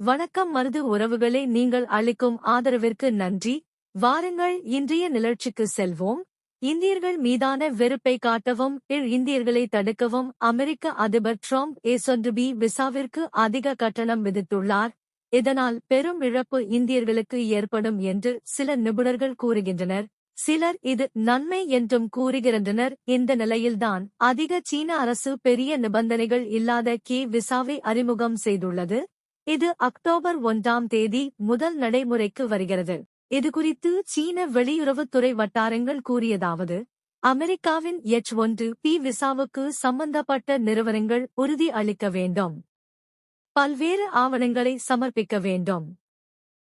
வணக்கம் மருது உறவுகளை நீங்கள் அளிக்கும் ஆதரவிற்கு நன்றி. வாருங்கள் இன்றைய நிகழ்ச்சிக்கு செல்வோம். இந்தியர்கள் மீதான வெறுப்பை காட்டவும் இழ் இந்தியர்களை தடுக்கவும் அமெரிக்க அதிபர் ட்ரம்ப் ஏசொன்று பி விசாவிற்கு அதிக கட்டணம் விதித்துள்ளார். இதனால் பெரும் இழப்பு இந்தியர்களுக்கு ஏற்படும் என்று சில நிபுணர்கள் கூறுகின்றனர். சிலர் இது நன்மை என்றும் கூறுகின்றனர். இந்த நிலையில்தான் அதிக சீன அரசு பெரிய நிபந்தனைகள் இல்லாத கே விசாவை அறிமுகம் செய்துள்ளது. இது அக்டோபர் ஒன்றாம் தேதி முதல் நடைமுறைக்கு வருகிறது. இதுகுறித்து சீன வெளியுறவுத்துறை வட்டாரங்கள் கூறியதாவது அமெரிக்காவின் எச் ஒன்று பி விசாவுக்கு சம்பந்தப்பட்ட நிறுவனங்கள் உறுதி அளிக்க வேண்டும். பல்வேறு ஆவணங்களை சமர்ப்பிக்க வேண்டும்.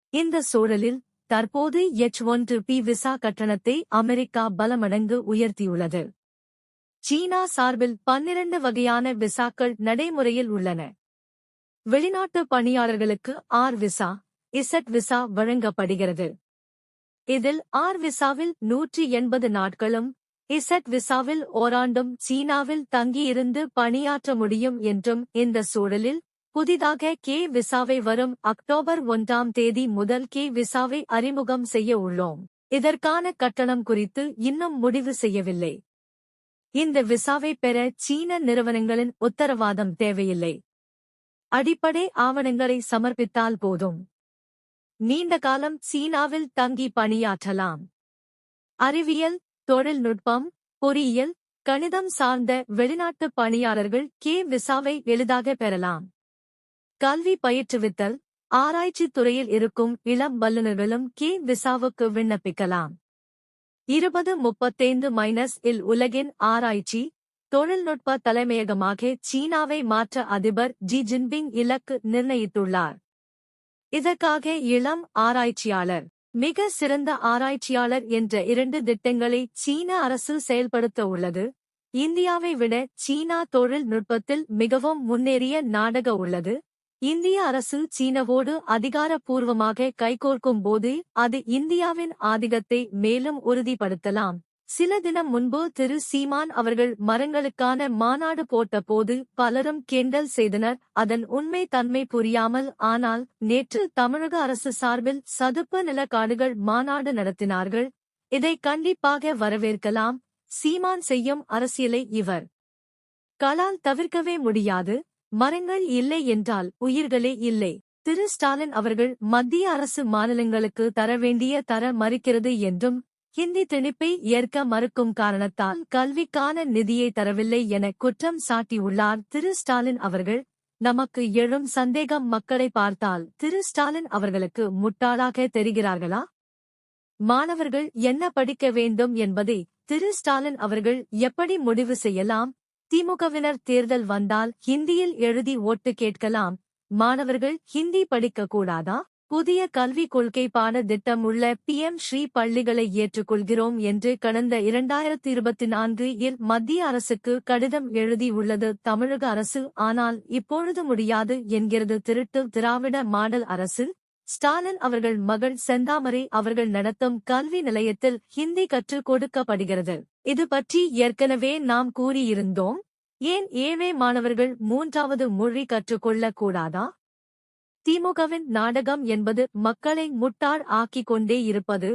இந்த சூழலில் தற்போது எச் ஒன்று பி விசா கட்டணத்தை அமெரிக்கா பலமடங்கு உயர்த்தியுள்ளது. சீனா சார்பில் பன்னிரண்டு வகையான விசாக்கள் நடைமுறையில் உள்ளன. வெளிநாட்டு பணியாளர்களுக்கு ஆர் விசா இசட் விசா வழங்கப்படுகிறது. இதில் ஆர் விசாவில் நூற்றி எண்பது நாட்களும் இசட் விசாவில் ஓராண்டும் சீனாவில் தங்கியிருந்து பணியாற்ற முடியும் என்றும் இந்த சூழலில் புதிதாக கே விசாவை வரும் அக்டோபர் ஒன்றாம் தேதி முதல் கே விசாவை அறிமுகம் செய்ய உள்ளோம். இதற்கான கட்டணம் குறித்து இன்னும் முடிவு செய்யவில்லை. இந்த விசாவை பெற சீன நிறுவனங்களின் உத்தரவாதம் தேவையில்லை. அடிப்படை ஆவணங்களை சமர்ப்பித்தால் போதும். நீண்ட காலம் சீனாவில் தங்கி பணியாற்றலாம். அறிவியல் தொழில்நுட்பம் பொறியியல் கணிதம் சார்ந்த வெளிநாட்டு பணியாளர்கள் கே விசாவை எளிதாக பெறலாம். கல்வி பயிற்றுவித்தல் ஆராய்ச்சி துறையில் இருக்கும் இளம் வல்லுநர்களும் கே விசாவுக்கு விண்ணப்பிக்கலாம். இருபது முப்பத்தைந்து மைனஸ் இல் உலகின் ஆராய்ச்சி தொழில்நுட்ப தலைமையகமாக சீனாவை மாற்ற அதிபர் ஜி ஜின்பிங் இலக்கு நிர்ணயித்துள்ளார். இதற்காக இளம் ஆராய்ச்சியாளர் மிக சிறந்த ஆராய்ச்சியாளர் என்ற இரண்டு திட்டங்களை சீன அரசு செயல்படுத்த உள்ளது. இந்தியாவை விட சீனா தொழில்நுட்பத்தில் மிகவும் முன்னேறிய நாடக உள்ளது. இந்திய அரசு சீனவோடு அதிகாரப்பூர்வமாக கைகோர்க்கும் போது அது இந்தியாவின் ஆதிக்கத்தை மேலும் உறுதிப்படுத்தலாம். சில தினம் முன்பு திரு சீமான் அவர்கள் மரங்களுக்கான மாநாடு போட்டபோது பலரும் கேண்டல் செய்தனர். அதன் உண்மை தன்மை புரியாமல் ஆனால் நேற்று தமிழக அரசு சார்பில் சதுப்பு நில காடுகள் மாநாடு நடத்தினார்கள். இதை கண்டிப்பாக வரவேற்கலாம். சீமான் செய்யும் அரசியலை இவர் கலால் தவிர்க்கவே முடியாது. மரங்கள் இல்லை என்றால் உயிர்களே இல்லை. திரு ஸ்டாலின் அவர்கள் மத்திய அரசு மாநிலங்களுக்கு தர வேண்டிய தர மறுக்கிறது என்றும் ஹிந்தி திணிப்பை ஏற்க மறுக்கும் காரணத்தால் கல்விக்கான நிதியை தரவில்லை என குற்றம் சாட்டியுள்ளார் திரு. ஸ்டாலின் அவர்கள். நமக்கு எழும் சந்தேகம் மக்களை பார்த்தால் திரு. ஸ்டாலின் அவர்களுக்கு முட்டாளாக தெரிகிறார்களா? மாணவர்கள் என்ன படிக்க வேண்டும் என்பதை திரு. ஸ்டாலின் அவர்கள் எப்படி முடிவு செய்யலாம்? திமுகவினர் தேர்தல் வந்தால் ஹிந்தியில் எழுதி ஓட்டு கேட்கலாம். மாணவர்கள் ஹிந்தி படிக்க கூடாதா புதிய கல்விக் கொள்கைப்பான திட்டம் உள்ள பி. எம். ஸ்ரீ பள்ளிகளை ஏற்றுக்கொள்கிறோம் என்று கடந்த இரண்டாயிரத்தி இருபத்தி நான்கு இல் மத்திய அரசுக்கு கடிதம் எழுதியுள்ளது. தமிழக அரசு ஆனால் இப்பொழுது முடியாது என்கிறது திருட்டு திராவிட மாடல் அரசு. ஸ்டாலின் அவர்கள் மகள் செந்தாமரை அவர்கள் நடத்தும் கல்வி நிலையத்தில் ஹிந்தி கற்றுக் கொடுக்கப்படுகிறது. இது பற்றி ஏற்கனவே நாம் கூறியிருந்தோம். ஏன் ஏழை மாணவர்கள் மூன்றாவது மொழி கற்றுக்கொள்ளக் கூடாதா? திமுகவின் நாடகம் என்பது மக்களை முட்டாள் ஆக்கிக் கொண்டே இருப்பது.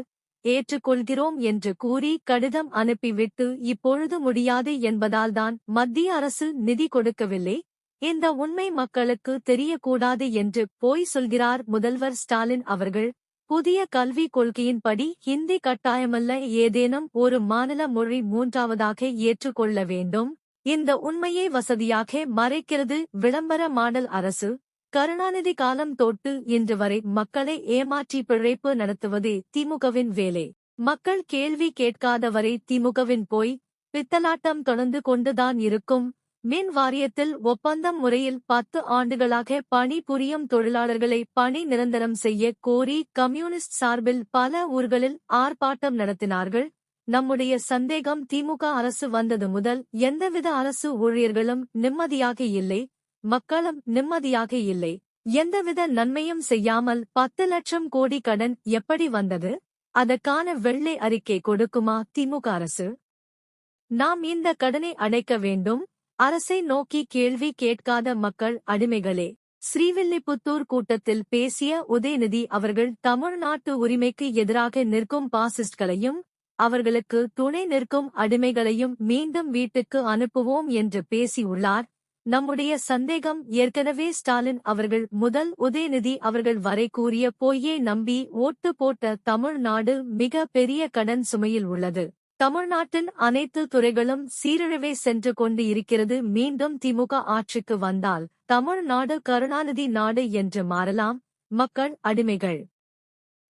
ஏற்றுக்கொள்கிறோம் என்று கூறி கடிதம் அனுப்பிவிட்டு இப்பொழுது முடியாது என்பதால்தான் மத்திய அரசு நிதி கொடுக்கவில்லை. இந்த உண்மை மக்களுக்கு தெரியக்கூடாது என்று போய் சொல்கிறார் முதல்வர் ஸ்டாலின் அவர்கள். புதிய கல்விக் கொள்கையின்படி ஹிந்தி கட்டாயமல்ல ஏதேனும் ஒரு மாநில மொழி மூன்றாவதாக ஏற்றுக்கொள்ள வேண்டும். இந்த உண்மையை வசதியாக மறைக்கிறது விளம்பர மாடல் அரசு. கருணாநிதி காலம் தொட்டு இன்று வரை மக்களை ஏமாற்றி பிழைப்பு நடத்துவதே திமுகவின் வேலை. மக்கள் கேள்வி கேட்காத வரை திமுகவின் போய் பித்தலாட்டம் தொடர்ந்து கொண்டுதான் இருக்கும். மின் வாரியத்தில் ஒப்பந்தம் முறையில் பத்து ஆண்டுகளாக பணி புரியும் தொழிலாளர்களை பணி நிரந்தரம் செய்ய கோரி கம்யூனிஸ்ட் சார்பில் பல ஊர்களில் ஆர்ப்பாட்டம் நடத்தினார்கள். நம்முடைய சந்தேகம் திமுக அரசு வந்தது முதல் எந்தவித அரசு ஊழியர்களும் நிம்மதியாக இல்லை. மக்களும் நிம்மதியாக இல்லை. எந்தவித நன்மையும் செய்யாமல் பத்து லட்சம் கோடி கடன் எப்படி வந்தது? அதற்கான வெள்ளை அறிக்கை கொடுக்குமா திமுக அரசு? நாம் இந்த கடனை அடைக்க வேண்டும். அரசை நோக்கி கேள்வி கேட்காத மக்கள் அடிமைகளே. ஸ்ரீவில்லிபுத்தூர் கூட்டத்தில் பேசிய உதயநிதி அவர்கள் தமிழ்நாட்டு உரிமைக்கு எதிராக நிற்கும் பாசிஸ்ட்களையும் அவர்களுக்கு துணை நிற்கும் அடிமைகளையும் மீண்டும் வீட்டுக்கு அனுப்புவோம் என்று பேசியுள்ளார். நம்முடைய சந்தேகம் ஏற்கனவே ஸ்டாலின் அவர்கள் முதல் உதயநிதி அவர்கள் வரை கூறிய பொய்யை நம்பி ஓட்டு போட்ட தமிழ்நாடு மிக பெரிய கடன் சுமையில் உள்ளது. தமிழ்நாட்டின் அனைத்து துறைகளும் சீரழிவே சென்று கொண்டு இருக்கிறது மீண்டும் திமுக ஆட்சிக்கு வந்தால் தமிழ்நாடு கருணாநிதி நாடு என்று மாறலாம்? மக்கள் அடிமைகள்.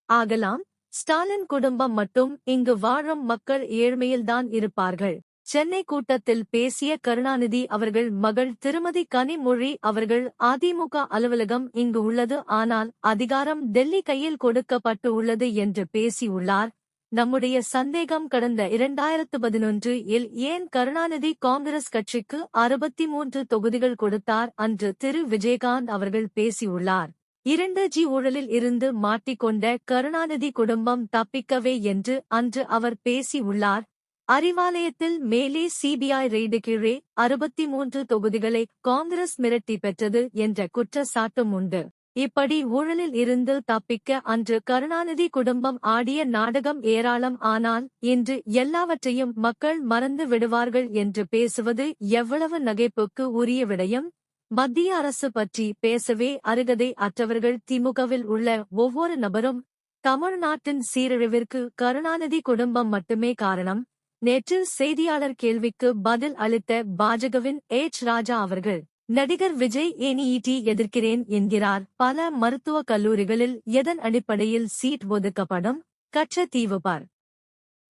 ஆகலாம். ஸ்டாலின் குடும்பம் மட்டும் இங்கு வாழும் மக்கள் ஏழ்மையில்தான் இருப்பார்கள். சென்னை கூட்டத்தில் பேசிய கருணாநிதி அவர்கள் மகள் திருமதி கனிமொழி அவர்கள் அதிமுக அலுவலகம் இங்கு உள்ளது. ஆனால் அதிகாரம் டெல்லி கையில் கொடுக்கப்பட்டு உள்ளது என்று பேசியுள்ளார் நம்முடைய சந்தேகம் கடந்த இரண்டாயிரத்து பதினொன்று இல் ஏன் கருணாநிதி காங்கிரஸ் கட்சிக்கு அறுபத்தி மூன்று தொகுதிகள் கொடுத்தார்? அன்று திரு. விஜயகாந்த் அவர்கள் பேசியுள்ளார் இரண்டு ஜி ஊழலில் இருந்து மாட்டிக்கொண்ட கருணாநிதி குடும்பம் தப்பிக்கவே என்று அன்று அவர் பேசியுள்ளார் அறிவாலயத்தில் மேலே சிபிஐ ரெய்டு கீழே அறுபத்தி மூன்று தொகுதிகளை காங்கிரஸ் மிரட்டி பெற்றது என்ற குற்றச்சாட்டும் உண்டு. இப்படி ஊழலில் இருந்து தப்பிக்க அன்று கருணாநிதி குடும்பம் ஆடிய நாடகம் ஏராளம் ஆனால் இன்று எல்லாவற்றையும் மக்கள் மறந்து விடுவார்கள் என்று பேசுவது எவ்வளவு நகைப்புக்கு உரிய விடயம்? மத்திய அரசு பற்றி பேசவே அருகதை அற்றவர்கள் திமுகவில் உள்ள ஒவ்வொரு நபரும் தமிழ்நாட்டின் சீரழிவிற்கு கருணாநிதி குடும்பம் மட்டுமே காரணம். நேற்று செய்தியாளர் கேள்விக்கு பதில் அளித்த பாஜகவின் எச் ராஜா அவர்கள் நடிகர் விஜய் என்இடி எதிர்க்கிறேன் என்கிறார். பல மருத்துவக் கல்லூரிகளில் எதன் அடிப்படையில் சீட் ஒதுக்கப்படும் கச்சத்தீவு பார்.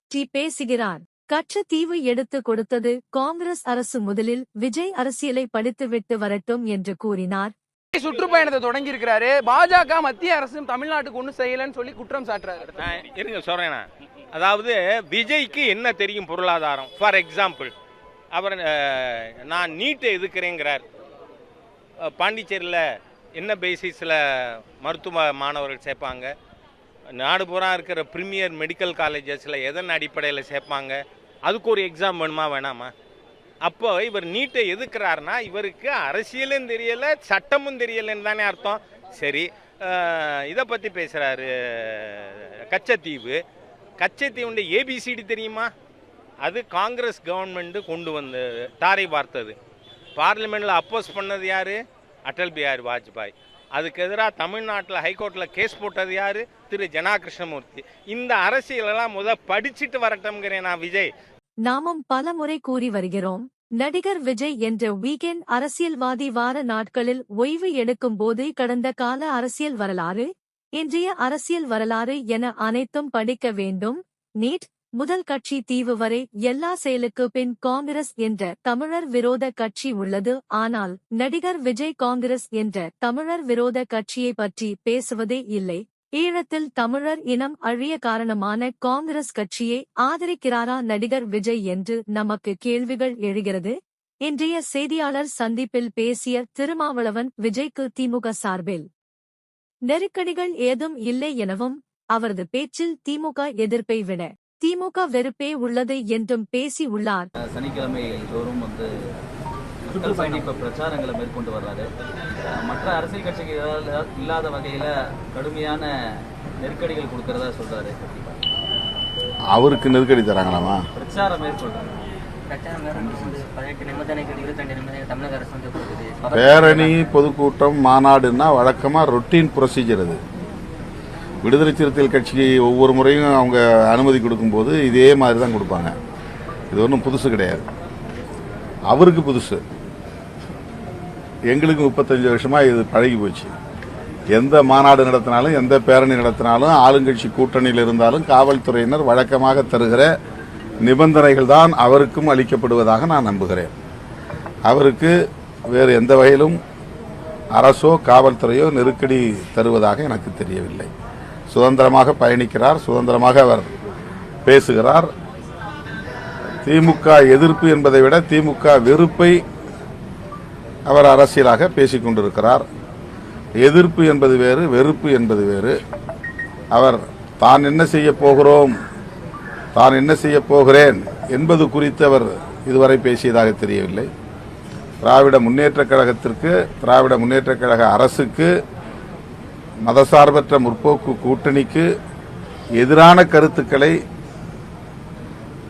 டி. பேசுகிறார். கச்சத்தீவு எடுத்து கொடுத்தது காங்கிரஸ் அரசு முதலில் விஜய் அரசியலை படித்துவிட்டு வரட்டும் என்று கூறினார். சுற்றுப்பயணத்தை தொடங்கி இருக்கிறாரு பாஜக மத்திய அரசும் தமிழ்நாட்டுக்கு ஒன்றும் செய்யலன்னு சொல்லி குற்றம் சாட்டுறாரு. இருங்க சொல்கிறேன் நான். அதாவது விஜய்க்கு என்ன தெரியும் பொருளாதாரம்? ஃபார் எக்ஸாம்பிள் அவர் நான் நீட்டை எதுக்குறேங்கிறார். பாண்டிச்சேரியில் என்ன பேசிஸில் மருத்துவ மாணவர்கள் சேர்ப்பாங்க? நாடு பூரா இருக்கிற ப்ரீமியர் மெடிக்கல் காலேஜஸில் எதன் அடிப்படையில் சேர்ப்பாங்க? அதுக்கு ஒரு எக்ஸாம் வேணுமா வேணாமா? அப்போ இவர் நீட்டை எதுக்குறாருன்னா இவருக்கு அரசியலும் தெரியலை சட்டமும் தெரியலைன்னு தானே அர்த்தம். சரி இதை பற்றி பேசுகிறாரு கச்சத்தீவு. கச்சத்தீவுடைய ஏபிசிடி தெரியுமா? அது காங்கிரஸ் கவர்மெண்ட்டு கொண்டு வந்து தாரை பார்த்தது. பார்லிமெண்ட்டில் அப்போஸ் பண்ணது யார்? அடல் பிஹாரி வாஜ்பாய். அதுக்கு எதிராக தமிழ்நாட்டில் ஹைகோர்ட்டில் கேஸ் போட்டது யார்? திரு ஜனா கிருஷ்ணமூர்த்தி இந்த அரசியலெல்லாம் முத படிச்சுட்டு வரட்டும்ங்கிறேன் நான் விஜய். நாமும் பல முறை கூறி வருகிறோம். நடிகர் விஜய் என்ற வீக்கெண்ட் அரசியல்வாதி வார நாட்களில் ஓய்வு எடுக்கும் போது கடந்த கால அரசியல் வரலாறு இன்றைய அரசியல் வரலாறு என அனைத்தும் படிக்க வேண்டும். நீட் முதல் கட்சி தீவு வரை எல்லா செயலுக்கு பின் காங்கிரஸ் என்ற தமிழர் விரோத கட்சி உள்ளது. ஆனால் நடிகர் விஜய் காங்கிரஸ் என்ற தமிழர் விரோத கட்சியை பற்றி பேசுவதே இல்லை. ஈழத்தில் தமிழர் இனம் அழிய காரணமான காங்கிரஸ் கட்சியை ஆதரிக்கிறாரா நடிகர் விஜய் என்று நமக்கு கேள்விகள் எழுகிறது. இன்றைய செய்தியாளர் சந்திப்பில் பேசிய திருமாவளவன் விஜய்க்கு திமுக சார்பில். நெருக்கடிகள் ஏதும் இல்லை எனவும் அவரது பேச்சில் திமுக எதிர்ப்பை விட திமுக வெறுப்பே உள்ளது என்றும் பேசி உள்ளார். சனிக்கிழமை தோறும் வந்து பயணிப்ப பிரச்சாரங்களை மேற்கொண்டு வர்றாரு. மற்ற அரசியல் கட்சிகள் இல்லாத வகையில கடுமையான நெருக்கடிகள் கொடுக்கறதா சொல்றாரு. அவருக்கு நெருக்கடி தராங்களாமா? பிரச்சாரம் மேற்கொள்றாரு. பேரணி பொதுக்கூட்டம் மாநாடுன்னா வழக்கமாக ரொட்டீன் ப்ரொசீஜர் அது. விடுதலை சிறுத்தைகள் கட்சிக்கு ஒவ்வொரு முறையும் அவங்க அனுமதி கொடுக்கும்போது இதே மாதிரி தான் கொடுப்பாங்க. இது ஒன்றும் புதுசு கிடையாது. அவருக்கு புதுசு. எங்களுக்கு முப்பத்தஞ்சு வருஷமாக இது பழகி போச்சு. எந்த மாநாடு நடத்தினாலும் எந்த பேரணி நடத்தினாலும் ஆளுங்கட்சி கூட்டணியில் இருந்தாலும் காவல்துறையினர் வழக்கமாக தருகிற நிபந்தனைகள் தான் அவருக்கும் அளிக்கப்படுவதாக நான் நம்புகிறேன். அவருக்கு வேறு எந்த வகையிலும் அரசோ காவல்துறையோ நெருக்கடி தருவதாக எனக்கு தெரியவில்லை. சுதந்திரமாக பயணிக்கிறார் சுதந்திரமாக அவர் பேசுகிறார். திமுக எதிர்ப்பு என்பதை விட திமுக வெறுப்பை அவர் அரசியலாக பேசிக் கொண்டிருக்கிறார். எதிர்ப்பு என்பது வேறு வெறுப்பு என்பது வேறு. அவர் தான் என்ன செய்ய போகிறோம்? தான் என்ன செய்ய போகிறேன் என்பது குறித்து அவர் இதுவரை பேசியதாக தெரியவில்லை. திராவிட முன்னேற்றக் கழகத்திற்கு திராவிட முன்னேற்றக் கழக அரசுக்கு மதசார்பற்ற முற்போக்கு கூட்டணிக்கு எதிரான கருத்துக்களை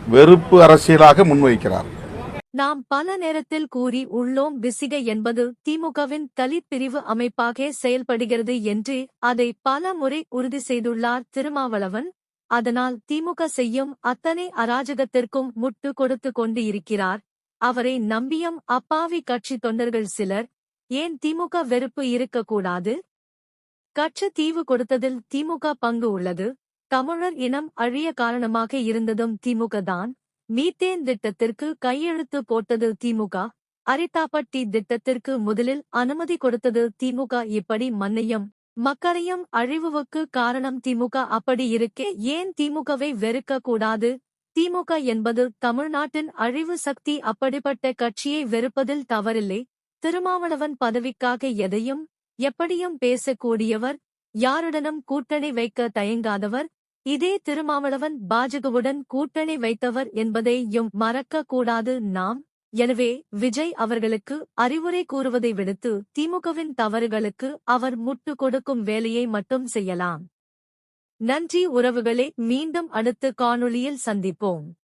வெறுப்பு அரசியலாக முன்வைக்கிறார். நாம் பல நேரத்தில் கூறி உள்ளோம் விசிக என்பது திமுகவின் தலித் பிரிவு அமைப்பாக செயல்படுகிறது என்று அதை பல முறை உறுதி செய்துள்ளார் திருமாவளவன். அதனால் திமுக செய்யும் அத்தனை அராஜகத்திற்கும் முட்டு கொடுத்து கொண்டு இருக்கிறார். அவரை நம்பியும் அப்பாவி கட்சி தொண்டர்கள் சிலர். ஏன் திமுக வெறுப்பு இருக்கக்கூடாது? கட்சி தீவு கொடுத்ததில் திமுக பங்கு உள்ளது. தமிழர் இனம் அழிய காரணமாக இருந்ததும் திமுக தான். மீத்தேன் திட்டத்திற்கு கையெழுத்து போட்டது திமுக. அரித்தாப்பட்டி திட்டத்திற்கு முதலில் அனுமதி கொடுத்தது திமுக. இப்படி மன்னையும். மக்களையும் அழிவுவுக்கு காரணம் திமுக. அப்படி இருக்கே ஏன் திமுகவை வெறுக்க கூடாது திமுக என்பது தமிழ்நாட்டின் அழிவு சக்தி. அப்படிப்பட்ட கட்சியை வெறுப்பதில் தவறில்லை. திருமாவளவன் பதவிக்காக எதையும் எப்படியும் பேசக்கூடியவர் யாருடனும் கூட்டணி வைக்க தயங்காதவர். இதே திருமாவளவன் பாஜகவுடன் கூட்டணி வைத்தவர் என்பதையும் மறக்க கூடாது நாம். எனவே விஜய் அவர்களுக்கு அறிவுரை கூறுவதை விடுத்து திமுகவின் தவறுகளுக்கு அவர் முட்டு கொடுக்கும் வேலையை மட்டும் செய்யலாம். நன்றி உறவுகளே மீண்டும் அடுத்த காணொளியில் சந்திப்போம்.